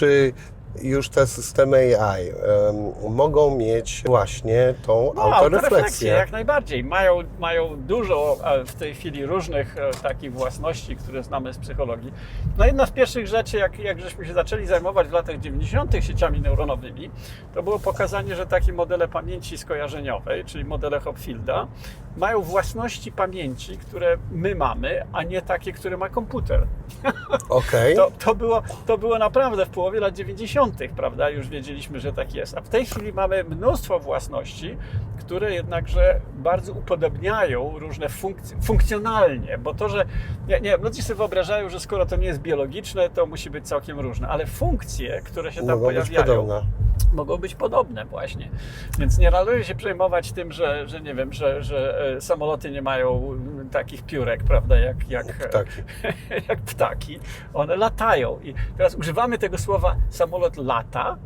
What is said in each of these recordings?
czy już te systemy AI em, mogą mieć właśnie tą No, autorefleksję? autorefleksję, jak najbardziej. Mają, mają dużo e, w tej chwili różnych e, takich własności, które znamy z psychologii. No jedna z pierwszych rzeczy, jak, jak żeśmy się zaczęli zajmować w latach 90. sieciami neuronowymi, to było pokazanie, że takie modele pamięci skojarzeniowej, czyli modele Hopfielda, mają własności pamięci, które my mamy, a nie takie, które ma komputer. Okej. To, to, było, to było naprawdę w połowie lat 90., prawda? Już wiedzieliśmy, że tak jest. A w tej chwili mamy mnóstwo własności, które jednakże bardzo upodobniają różne funkcje, funkcjonalnie, bo to, że nie, nie, ludzie sobie wyobrażają, że skoro to nie jest biologiczne, to musi być całkiem różne, ale funkcje, które się tam Mogą być pojawiają, podobne. Mogą być podobne właśnie. Więc nie należy się przejmować tym, że, że nie wiem, że, że e, samoloty nie mają takich piórek, prawda, jak, jak, Ptaki. jak ptaki. One latają. I teraz używamy tego słowa samolot lata,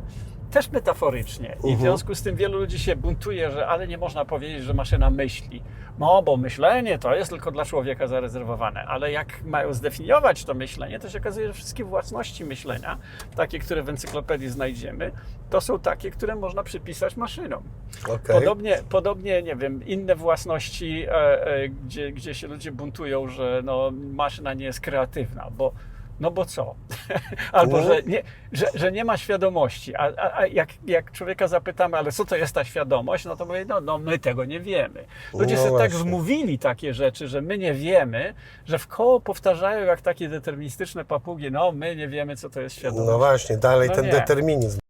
też metaforycznie. I w Mhm. związku z tym wielu ludzi się buntuje, że ale nie można powiedzieć, że maszyna myśli. No, bo myślenie to jest tylko dla człowieka zarezerwowane, ale jak mają zdefiniować to myślenie, to się okazuje, że wszystkie własności myślenia, takie, które w encyklopedii znajdziemy, to są takie, które można przypisać maszynom. Okej. Podobnie, podobnie, nie wiem, inne własności, e, e, gdzie, gdzie się ludzie buntują, że no, maszyna nie jest kreatywna, bo no bo co? Albo, że nie, że, że nie ma świadomości. A, a, a jak, jak człowieka zapytamy, ale co to jest ta świadomość, no to mówi, no, no my tego nie wiemy. Ludzie No sobie tak wmówili takie rzeczy, że my nie wiemy, że w koło powtarzają jak takie deterministyczne papugi, no my nie wiemy, co to jest świadomość. No właśnie, dalej No ten nie. determinizm.